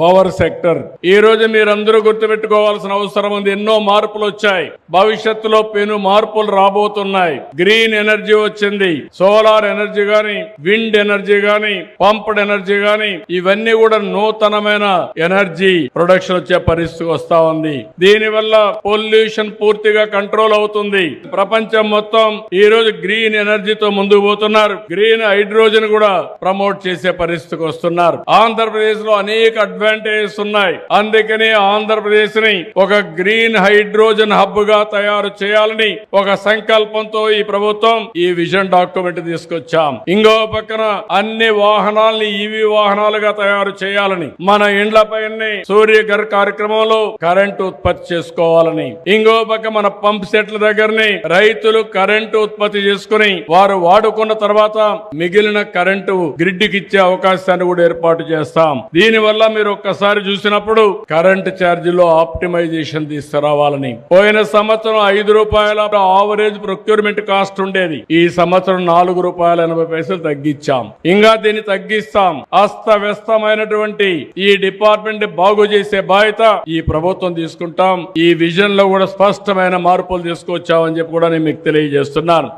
Power sector. ఈ రోజు మీరందరూ గుర్తుపెట్టుకోవాల్సిన అవసరం ఉంది. ఎన్నో మార్పులు వచ్చాయి. భవిష్యత్తులో పెను మార్పులు రాబోతున్నాయి. గ్రీన్ ఎనర్జీ వచ్చింది. సోలార్ ఎనర్జీ గాని విండ్ ఎనర్జీ గాని పంప్డ్ ఎనర్జీ గాని ఇవన్నీ కూడా నూతనమైన ఎనర్జీ ప్రొడక్షన్ వచ్చే పరిస్థితి వస్తా ఉంది. దీని వల్ల పొల్యూషన్ పూర్తిగా కంట్రోల్ అవుతుంది. ప్రపంచం మొత్తం ఈ రోజు గ్రీన్ ఎనర్జీతో ముందుకు పోతున్నారు. గ్రీన్ హైడ్రోజన్ కూడా ప్రమోట్ చేసే పరిస్థితికి వస్తున్నారు. ఆంధ్రప్రదేశ్లో అనేక అడ్వాంటేజెస్ ఉన్నాయి అందుకని ఆంధ్రప్రదేశ్ని ఒక గ్రీన్ హైడ్రోజన్ హబ్గా తయారు చేయాలని ఒక సంకల్పంతో ఈ ప్రభుత్వం ఈ విజన్ డాక్యుమెంట్ తీసుకొచ్చాం. ఇంకో పక్కన అన్ని వాహనాల్ని ఈవీ వాహనాలుగా తయారు చేయాలని మన ఇండ్ల పైనే సూర్య గర్ కార్యక్రమంలో కరెంటు ఉత్పత్తి చేసుకోవాలని ఇంకో పక్క మన పంప్ సెట్ల దగ్గరనే రైతులు కరెంటు ఉత్పత్తి చేసుకుని వారు వాడుకున్న తర్వాత మిగిలిన కరెంటు గ్రిడ్ కిచ్చే అవకాశాన్ని కూడా ఏర్పాటు చేస్తాం. దీని వల్ల మీరు ఒక్కసారి చూసినప్పుడు కరెంట్ ఛార్జీలో ఆప్టిమైజేషన్ తీసుకురావాలని. పోయిన సంవత్సరం ఐదు రూపాయల ఆవరేజ్ ప్రొక్యూర్మెంట్ కాస్ట్ ఉండేది. ఈ సంవత్సరం నాలుగు రూపాయల ఎనభై పైసలు తగ్గించాం. ఇంకా దీన్ని తగ్గిస్తాం. అస్తవ్యస్తమైనటువంటి ఈ డిపార్ట్మెంట్ బాగు చేసే బాధ్యత ఈ ప్రభుత్వం తీసుకుంటాం. ఈ విజన్లో కూడా స్పష్టమైన మార్పులు తీసుకొచ్చామని చెప్పి కూడా నేను మీకు తెలియజేస్తున్నాను.